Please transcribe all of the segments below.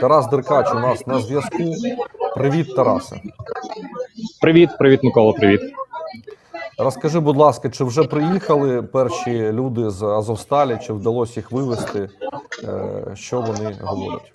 Тарас Деркач у нас на зв'язку. Привіт, Тарасе. Привіт, привіт, Микола. Привіт. Розкажи, будь ласка, чи вже приїхали перші люди з Азовсталі, чи вдалося їх вивезти? Е, Що вони говорять?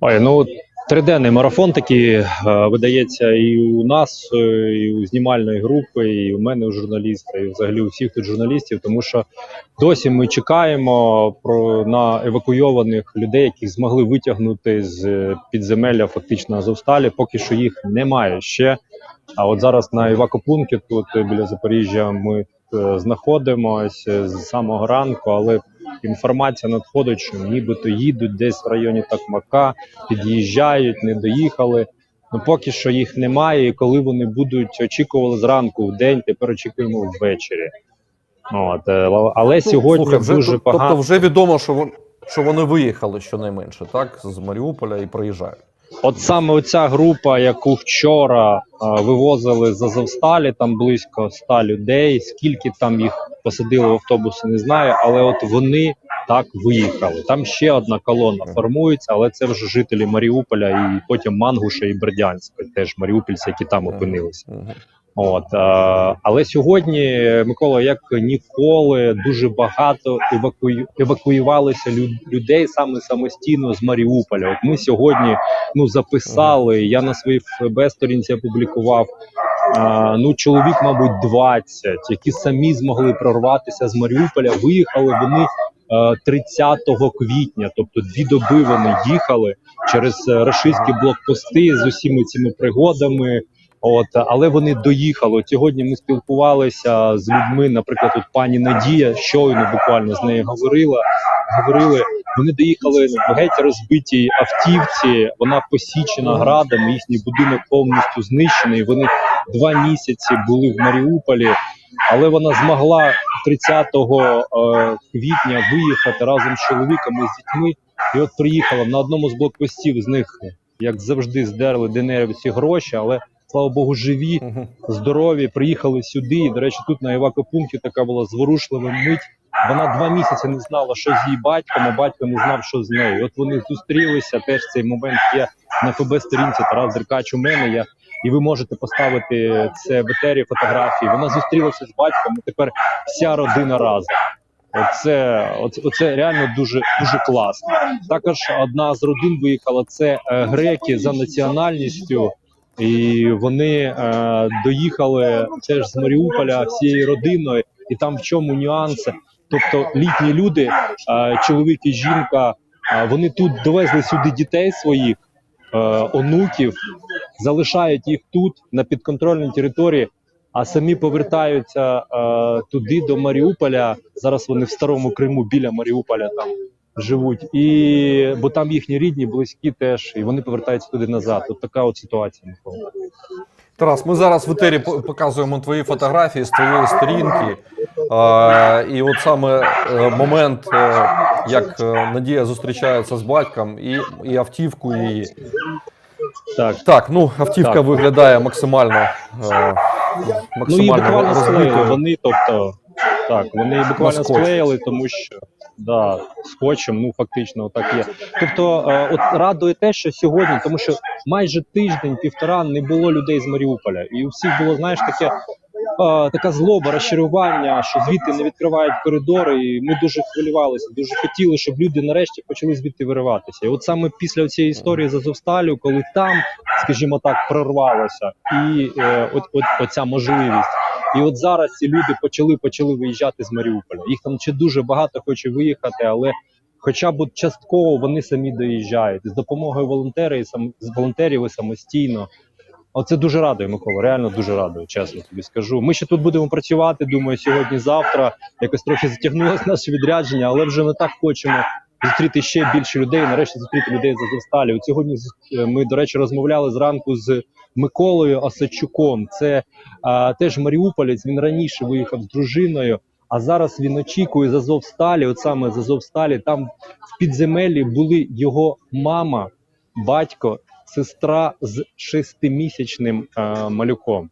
Ой, ну триденний марафон такий е, видається і у нас, е, і у знімальної групи, і у мене у журналіста, і взагалі у всіх тут журналістів, тому що досі ми чекаємо про на евакуйованих людей, яких змогли витягнути з е, підземелля фактично Азовсталі. Поки що їх немає ще. А от зараз на евакопункті тут біля Запоріжжя ми знаходимося з самого ранку, але інформація надходить, що нібито їдуть десь в районі Такмака, під'їжджають, не доїхали. Ну поки що їх немає. І коли вони будуть очікували зранку в день, тепер очікуємо ввечері. От, е, але сьогодні Слухай, вже, дуже то- погано. Тобто вже відомо, що, вон- що вони виїхали щонайменше, так? З Маріуполя і приїжджають. От саме оця група, яку вчора а, вивозили з Азовсталі, там близько ста людей. Скільки там їх посадили в автобуси, не знаю, але от вони так виїхали. Там ще одна колона формується, але це вже жителі Маріуполя і потім Мангуша і Бердянська, теж маріупольці, які там опинилися. От е, але сьогодні, Микола, як ніколи, дуже багато евакую... евакуювалися лю- людей саме самостійно з Маріуполя. От ми сьогодні ну записали. Я на своїй ФБ сторінці опублікував. е, ну, чоловік, мабуть, 20, які самі змогли прорватися з Маріуполя. Виїхали вони е, 30 квітня, тобто дві доби вони їхали через е, рашистські блокпости з усіма цими пригодами. От, але вони доїхали. От сьогодні ми спілкувалися з людьми. Наприклад, от пані Надія щойно буквально з нею говорила. Говорили, вони доїхали в геть розбитій автівці. Вона посічена градом. Їхній будинок повністю знищений. Вони два місяці були в Маріуполі, але вона змогла 30 е, квітня виїхати разом з чоловіком і з дітьми. І от приїхала на одному з блокпостів. З них, як завжди, здерли ДНРівці гроші, але слава Богу, живі, здорові, приїхали сюди. І, до речі, тут на евакопункті така була зворушлива мить. Вона два місяці не знала, що з її батьком, а батько не знав, що з нею. І От вони зустрілися. Теж цей момент є на ФБ сторінці Тарас Деркач у мене. Я і ви можете поставити це в етері фотографії. Вона зустрілася з батьком. і Тепер вся родина разом. Оце, оце, оце реально дуже дуже класно. Також одна з родин виїхала. Це е, греки за національністю. І вони е, доїхали теж з Маріуполя всією родиною, і там в чому нюанси. Тобто літні люди, е, чоловік і жінка, е, вони тут довезли сюди дітей своїх, онуків, залишають їх тут на підконтрольній території, а самі повертаються е, туди до Маріуполя. Зараз вони в старому Криму біля Маріуполя там живуть, і бо там їхні рідні, близькі теж, і вони повертаються туди назад. От така от ситуація. Микола. Тарас, ми зараз в етері показуємо твої фотографії з твоєї сторінки. Е, і от саме е, момент, е, як е, Надія зустрічається з батьком і, і автівку її. Так. Так, ну автівка Так. виглядає максимально, е, Ну максимально склеїли. розбитою. Вони, тобто, так, вони буквально На склеїли, тому що да, скотчем, ну фактично, так є. Тобто, е, от радує те, що сьогодні, тому що майже тиждень, півтора не було людей з Маріуполя, і у всіх було, знаєш, таке. е, Така злоба, розчарування, що звідти не відкривають коридори, і ми дуже хвилювалися, дуже хотіли, щоб люди нарешті почали звідти вириватися. І от саме після цієї історії з Азовсталю, коли там, скажімо так, прорвалося, і е, от, от оця можливість. І от зараз ці люди почали почали виїжджати з Маріуполя. Їх там ще дуже багато хоче виїхати, але хоча б частково вони самі доїжджають з допомогою волонтерів і сам з волонтерів і самостійно. Оце дуже радує, Микола. Реально дуже радує, чесно тобі скажу. Ми ще тут будемо працювати. Думаю, сьогодні-завтра якось трохи затягнулося наше відрядження, але вже не так хочемо зустріти ще більше людей. Нарешті зустріти людей з Азовсталі. От сьогодні е, ми, до речі, розмовляли зранку з Миколою Осадчуком. Це а, теж Маріуполець. Він раніше виїхав з дружиною. А зараз він очікує з Азовсталі, от саме з Азовсталі. Там в підземеллі були його мама, батько, сестра з шестимісячним е, малюком.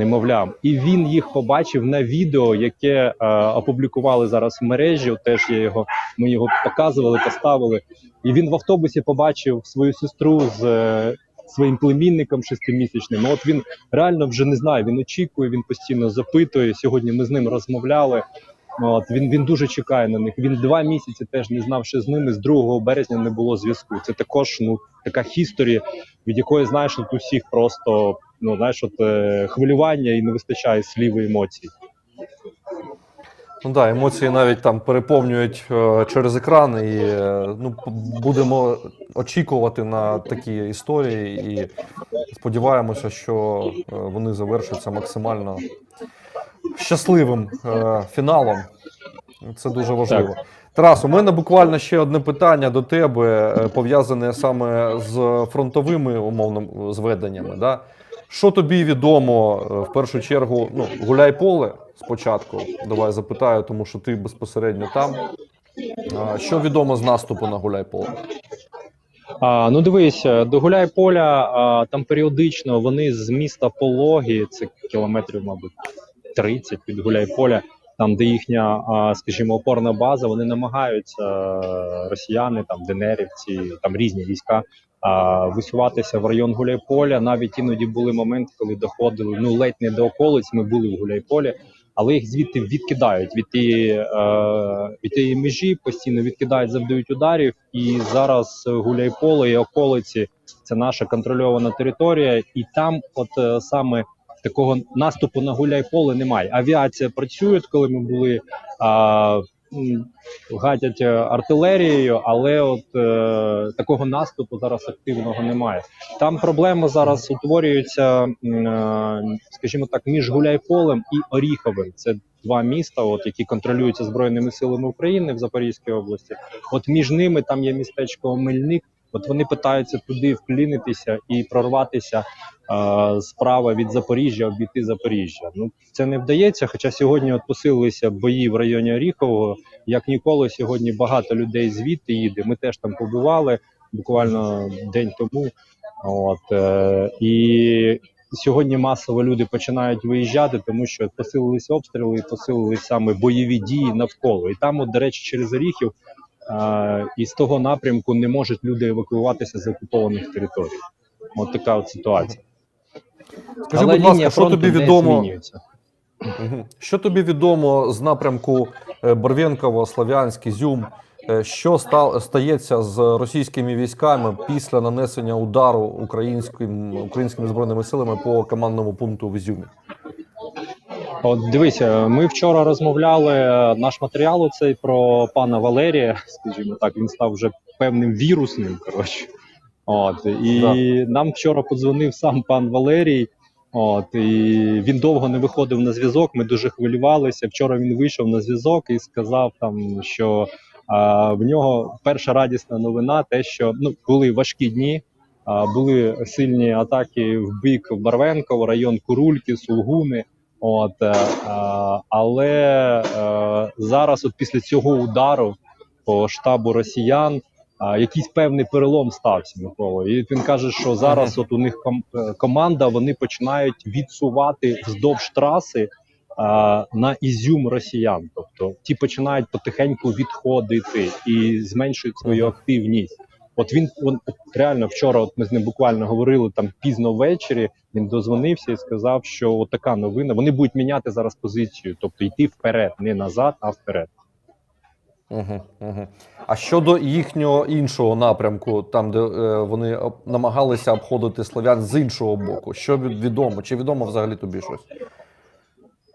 Немовлям. І він їх побачив на відео, яке е, опублікували зараз в мережі. Теж я його ми його показували, поставили. І він в автобусі побачив свою сестру з е, своїм племінником шестимісячним. От він реально вже не знає. Він очікує, він постійно запитує. Сьогодні ми з ним розмовляли. От він він дуже чекає на них. Він два місяці теж не знав, що з ними з 2 березня не було зв'язку. Це також ну така хісторія, від якої знаєш от усіх просто ну знаєш, от е, хвилювання і не вистачає слів і емоцій. Ну да, емоції навіть там переповнюють е, через екран, і е, ну, будемо очікувати на такі історії і сподіваємося, що е, вони завершаться максимально щасливим е, фіналом. Це дуже важливо. Тарас, у мене буквально ще одне питання до тебе, е, пов'язане саме з фронтовими умовно зведеннями. Да? Що тобі відомо е, в першу чергу? Ну, гуляй поле спочатку. Давай запитаю, тому що ти безпосередньо там. Що відомо з наступу на гуляй поле? А, ну дивись, е, до гуляй поля а, там періодично вони з міста Пологі, це кілометрів, мабуть, 30 від гуляй поля, там де їхня, скажімо, опорна база, вони намагаються е, росіяни, там ДНРівці, там різні війська. Висуватися в район Гуляйполя. Навіть іноді були моменти, коли доходили ну ледь не до околиць. Ми були в Гуляйполі, але їх звідти відкидають від тієї, е, від тієї межі, постійно відкидають, завдають ударів. І зараз Гуляйполе і околиці це наша контрольована територія, і там, от е, саме такого наступу на Гуляйполе немає. Авіація працює, коли ми були. А, Гатять е, артилерією, але от е, такого наступу зараз активного немає. Там проблема зараз утворюється, е, скажімо так, між Гуляйполем і Оріховим. Це два міста, от які контролюються збройними силами України в Запорізькій області. От між ними там є містечко Мельник. От вони питаються туди вклінитися і прорватися е, справа від Запоріжжя, обійти Запоріжжя. Ну це не вдається. Хоча сьогодні от посилилися бої в районі Оріхового. Як ніколи, сьогодні багато людей звідти їде. Ми теж там побували буквально день тому. От е, і сьогодні масово люди починають виїжджати, тому що посилились обстріли, і посилились саме бойові дії навколо. І там, от, до речі, через Оріхів і з того напрямку не можуть люди евакуюватися з окупованих територій. От така от ситуація. Скажи, Але будь ласка, що тобі відомо? змінюється. Що тобі відомо з напрямку е, Барвєнково, Слов'янськ, Ізюм? Е, Що стається з російськими військами після нанесення удару українським, українськими збройними силами по командному пункту в Ізюмі? От дивися, ми вчора розмовляли. Наш матеріал оцей про пана Валерія, скажімо так, він став вже певним вірусним. Коротше, от і нам вчора подзвонив сам пан Валерій. От і він довго не виходив на зв'язок. Ми дуже хвилювалися. Вчора він вийшов на зв'язок і сказав там, що а, в нього перша радісна новина, те, що ну були важкі дні. А, були сильні атаки в бік Барвенкова, район Курульки, Сулгуни. От, е, але е, зараз, от після цього удару по штабу росіян, якийсь певний перелом стався Микола. І він каже, що зараз от у них ком- е, команда вони починають відсувати вздовж траси на ізюм росіян. Тобто ті починають потихеньку відходити і зменшують свою активність. От він, от реально вчора, от ми з ним буквально говорили там пізно ввечері. Він дозвонився і сказав, що така новина. Вони будуть міняти зараз позицію, тобто йти вперед, не назад, а вперед. Угу, угу. А щодо їхнього іншого напрямку, там де е, вони намагалися обходити слов'ян з іншого боку, що відомо? Чи відомо взагалі тобі щось?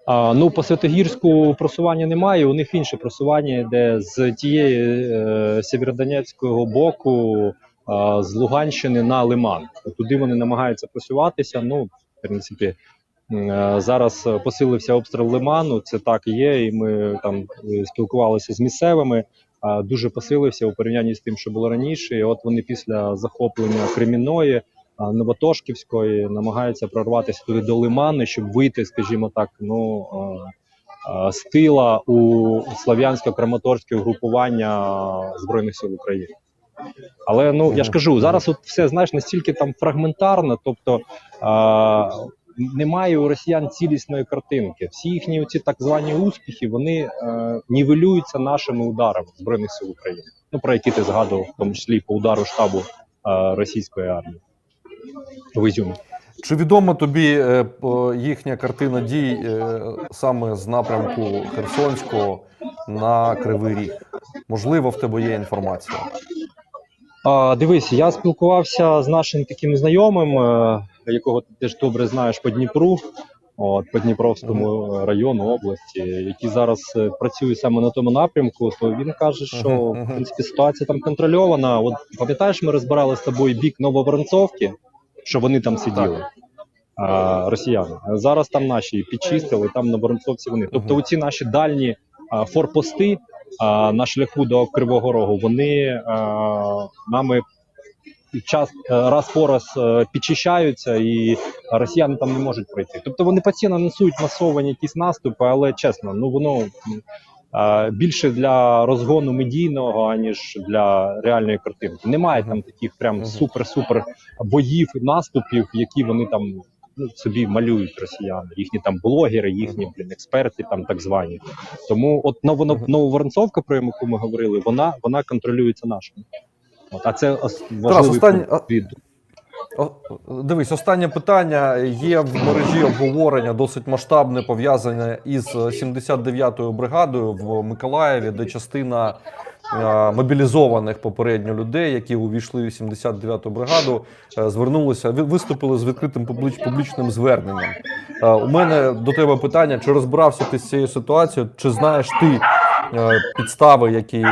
А, ну, по Святогірську просування немає. У них інше просування, де з тієї е, Сєвєродонецького боку, а, з Луганщини на Лиман. Туди вони намагаються просуватися. Ну, в принципі, е, зараз е, посилився обстріл Лиману. Це так і є. І ми там е, спілкувалися з місцевими. А, дуже посилився у порівнянні з тим, що було раніше. І от вони після захоплення Кремінної. А, Новотошківської намагаються прорватися туди до Лиману, щоб вийти, скажімо так, ну з тила у слав'янсько-краматорське угрупування збройних сил України. Але ну я ж кажу, зараз от все знаєш настільки там фрагментарно, тобто е, немає у росіян цілісної картинки. Всі їхні оці так звані успіхи вони е, нівелюються нашими ударами збройних сил України. Ну про які ти згадував, в тому числі по удару штабу е, російської армії в Ізюмі. Чи відома тобі е, їхня картина дій е, саме з напрямку Херсонського на Кривий Ріг? Можливо, в тебе є інформація. А, дивись, я спілкувався з нашим таким знайомим, е, якого ти теж добре знаєш по Дніпру, от, по Дніпровському району області, який зараз працює саме на тому напрямку. То він каже, що в принципі ситуація там контрольована. От пам'ятаєш, ми розбирали з тобою бік Нововоронцовки, що вони там сиділи. А, росіяни зараз там наші підчистили, там на Воронцовці вони. Тобто, оці наші дальні а, форпости а, на шляху до Кривого Рогу, вони а, нами час е, раз по раз е, підчищаються, і росіяни там не можуть пройти. Тобто вони постійно несуть масовані якісь наступи, але чесно, ну воно більше для розгону медійного, аніж для реальної картинки. Немає там таких прям супер-супер боїв, наступів, які вони там. Ну, собі малюють росіяни, їхні там блогери, їхні блін, експерти, там так звані. Тому от ново, нововоронцовка, про яку ми говорили, вона вона контролюється нашими. От, а це важливий останнє- пункт від Дивись, останнє питання. Є в мережі обговорення досить масштабне, пов'язане із 79-ю бригадою в Миколаєві, де частина е, мобілізованих попередньо людей, які увійшли в 79-ту бригаду, е, звернулися, ви- виступили з відкритим публіч, публічним зверненням. Е, У мене до тебе питання: чи розбирався ти з цією ситуацією? Чи знаєш ти підстави, які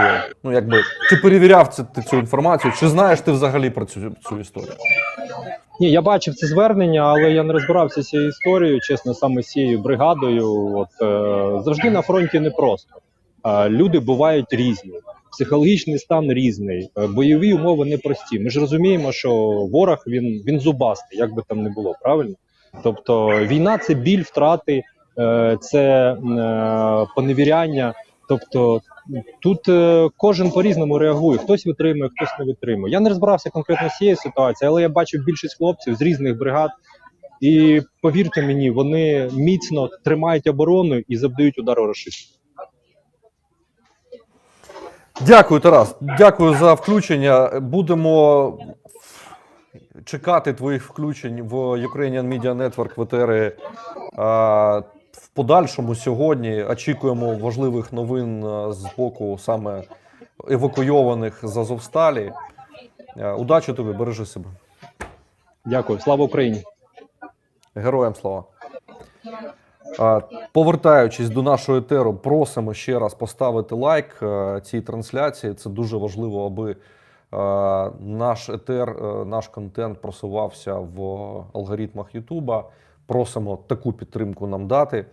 ну якби чи перевіряв це, ти цю інформацію? Чи знаєш ти взагалі про цю, цю історію? Ні, я бачив це звернення, але я не розбирався з цією історією, чесно, саме з цією бригадою. От е, завжди на фронті непросто. Е, люди бувають різні, психологічний стан різний, е, бойові умови непрості. Ми ж розуміємо, що ворог він, він зубастий, як би там не було, правильно? Тобто війна це біль втрати, е, це е, поневіряння. Тобто тут е, кожен по-різному реагує. Хтось витримує, хтось не витримує. Я не розбирався конкретно з цією ситуацією, але я бачив більшість хлопців з різних бригад. І повірте мені, вони міцно тримають оборону і завдають удару рашистам. Дякую, Тарас. Дякую за включення. Будемо чекати твоїх включень в Ukrainian Media Network в етери. В подальшому сьогодні очікуємо важливих новин з боку саме евакуйованих з Азовсталі. Удачі тобі, бережи себе. Дякую, слава Україні! Героям слава. Повертаючись до нашого етеру, просимо ще раз поставити лайк е, цій трансляції. Це дуже важливо, аби е, наш етер, е, наш контент просувався в алгоритмах Ютуба. Просимо таку підтримку нам дати.